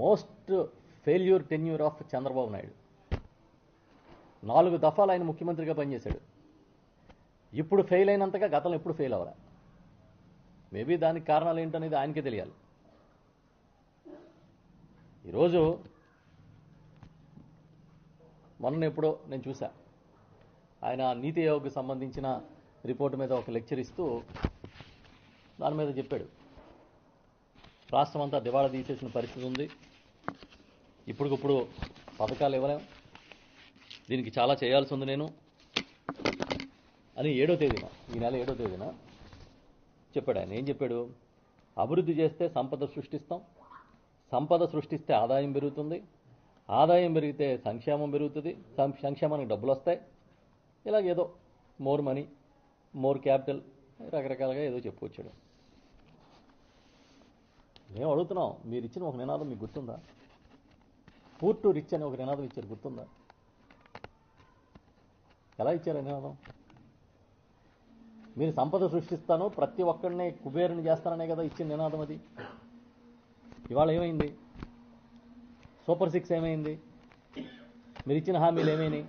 Most failure tenure of Chandrababu Naidu. నాలుగు దఫాలు ఆయన ముఖ్యమంత్రిగా పనిచేశాడు. ఇప్పుడు ఫెయిల్ అయినంతగా గతంలో ఎప్పుడు ఫెయిల్ అవ్వలే. మేబీ దానికి కారణాలు ఏంటనేది ఆయనకే తెలియాలి. ఈరోజు మొన్న ఎప్పుడో నేను చూసా ఆయన నీతి ఆయోగ్కి సంబంధించిన రిపోర్టు మీద ఒక లెక్చర్ ఇస్తూ దాని మీద చెప్పాడు. రాష్ట్రం అంతా దివాళా తీసేసిన పరిస్థితి ఉంది. ఇప్పటికిప్పుడు పథకాలు ఇవ్వలేం. దీనికి చాలా చేయాల్సి ఉంది నేను. అని ఏడో తేదీన ఈ నెల ఏడో తేదీన చెప్పాడు ఆయన. ఏం చెప్పాడు? అభివృద్ధి చేస్తే సంపద సృష్టిస్తాం. సంపద సృష్టిస్తే ఆదాయం పెరుగుతుంది. ఆదాయం పెరిగితే సంక్షేమం పెరుగుతుంది. సం- సంక్షేమానికి డబ్బులు వస్తాయి ఇలాగ ఏదో మోర్ మనీ మోర్ క్యాపిటల్ రకరకాలుగా ఏదో చెప్పుకొచ్చాడు మేము అడుగుతున్నాం మీరు ఇచ్చిన ఒక నినాదం మీకు గుర్తుందా? పూర్ టు రిచ్ అని ఒక నినాదం ఇచ్చారు గుర్తుందా? ఎలా ఇచ్చారు ఆ నినాదం? మీరు సంపద సృష్టిస్తాను ప్రతి ఒక్కడిని కుబేరుని చేస్తాననే కదా ఇచ్చిన నినాదం అది. ఇవాళ ఏమైంది? సూపర్ సిక్స్ ఏమైంది? మీరు ఇచ్చిన హామీలు ఏమైనాయి?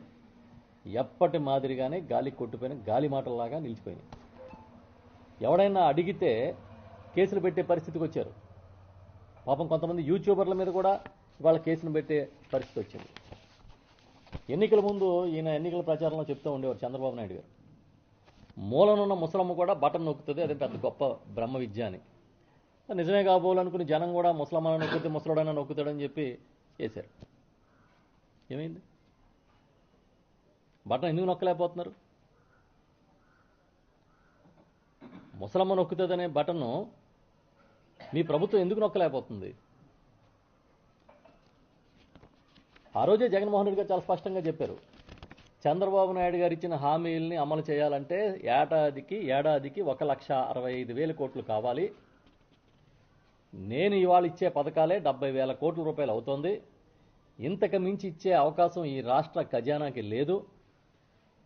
ఎప్పటి మాదిరిగానే గాలి కొట్టిపోయిన గాలి మాటల్లాగా నిలిచిపోయినాయి. ఎవడైనా అడిగితే కేసులు పెట్టే పరిస్థితికి వచ్చారు. పాపం కొంతమంది యూట్యూబర్ల మీద కూడా వాళ్ళ కేసును పెట్టే పరిస్థితి వచ్చింది. ఎన్నికల ముందు ఈయన ఎన్నికల ప్రచారంలో చెప్తూ ఉండేవారు చంద్రబాబు నాయుడు గారు. మూలనున్న ముసలమ్మ కూడా బటన్ నొక్కుతుంది అదే పెద్ద గొప్ప బ్రహ్మ విద్య అని. నిజమే కాబోలనుకుని జనం కూడా ముసలమ్మను నొక్కితే ముసలుడైనా నొక్కుతాడని చెప్పి చేశారు. ఏమైంది? బటన్ ఎందుకు నొక్కలేకపోతున్నారు? ముసలమ్మ నొక్కుతుందనే బటన్ను మీ ప్రభుత్వం ఎందుకు నొక్కలేకపోతుంది? ఆ రోజే జగన్మోహన్ రెడ్డి గారు చాలా స్పష్టంగా చెప్పారు. చంద్రబాబు నాయుడు గారు ఇచ్చిన హామీల్ని అమలు చేయాలంటే ఏడాదికి ఏడాదికి ఒక లక్ష అరవై ఐదు వేల కోట్లు కావాలి. నేను ఇవాళ ఇచ్చే పథకాలే డెబ్బై వేల కోట్ల రూపాయలు అవుతోంది. ఇంతకు మించి ఇచ్చే అవకాశం ఈ రాష్ట్ర ఖజానాకి లేదు.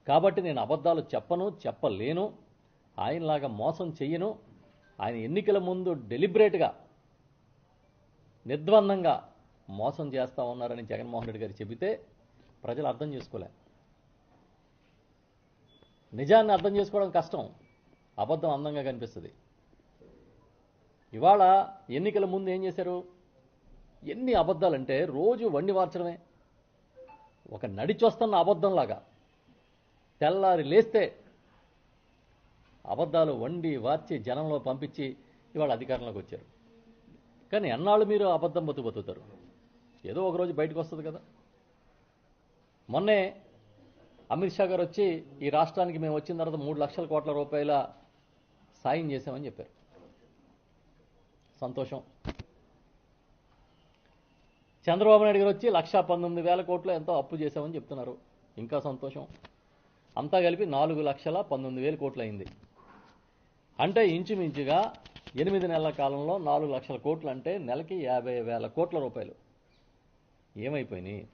కాబట్టి నేను అబద్ధాలు చెప్పను చెప్పలేను. ఆయనలాగా మోసం చెయ్యను. ఆయన ఎన్నికల ముందు డెలిబరేట్గా నిర్ద్వందంగా మోసం చేస్తా ఉన్నారని జగన్మోహన్ రెడ్డి గారు చెబితే ప్రజలు అర్థం చేసుకోలే. నిజాన్ని అర్థం చేసుకోవడం కష్టం. అబద్ధం అందంగా కనిపిస్తుంది. ఇవాళ ఎన్నికల ముందు ఏం చేశారు? ఎన్ని అబద్ధాలంటే రోజు వండి మార్చడమే ఒక నడిచొస్తున్న అబద్ధంలాగా తెల్లారి లేస్తే అబద్ధాలు వండి వార్చి జనంలో పంపించి ఇవాళ అధికారంలోకి వచ్చారు. కానీ ఎన్నాళ్ళు మీరు అబద్ధం బతు బతుకుతారు ఏదో ఒకరోజు బయటకు వస్తుంది కదా. మొన్నే అమిత్ షా గారు వచ్చి ఈ రాష్ట్రానికి మేము వచ్చిన తర్వాత మూడు లక్షల కోట్ల రూపాయల సాయం చేశామని చెప్పారు. సంతోషం. చంద్రబాబు నాయుడు గారు వచ్చి లక్షా పంతొమ్మిది వేల కోట్లు ఎంతో అప్పు చేశామని చెప్తున్నారు. ఇంకా సంతోషం. అంతా కలిపి నాలుగు లక్షల పంతొమ్మిది వేల కోట్లు అయింది. అంటే ఇంచుమించుగా ఎనిమిది నెలల కాలంలో నాలుగు లక్షల కోట్లు అంటే నెలకి యాభై వేల కోట్ల రూపాయలు. ఏమైపోయినాయి?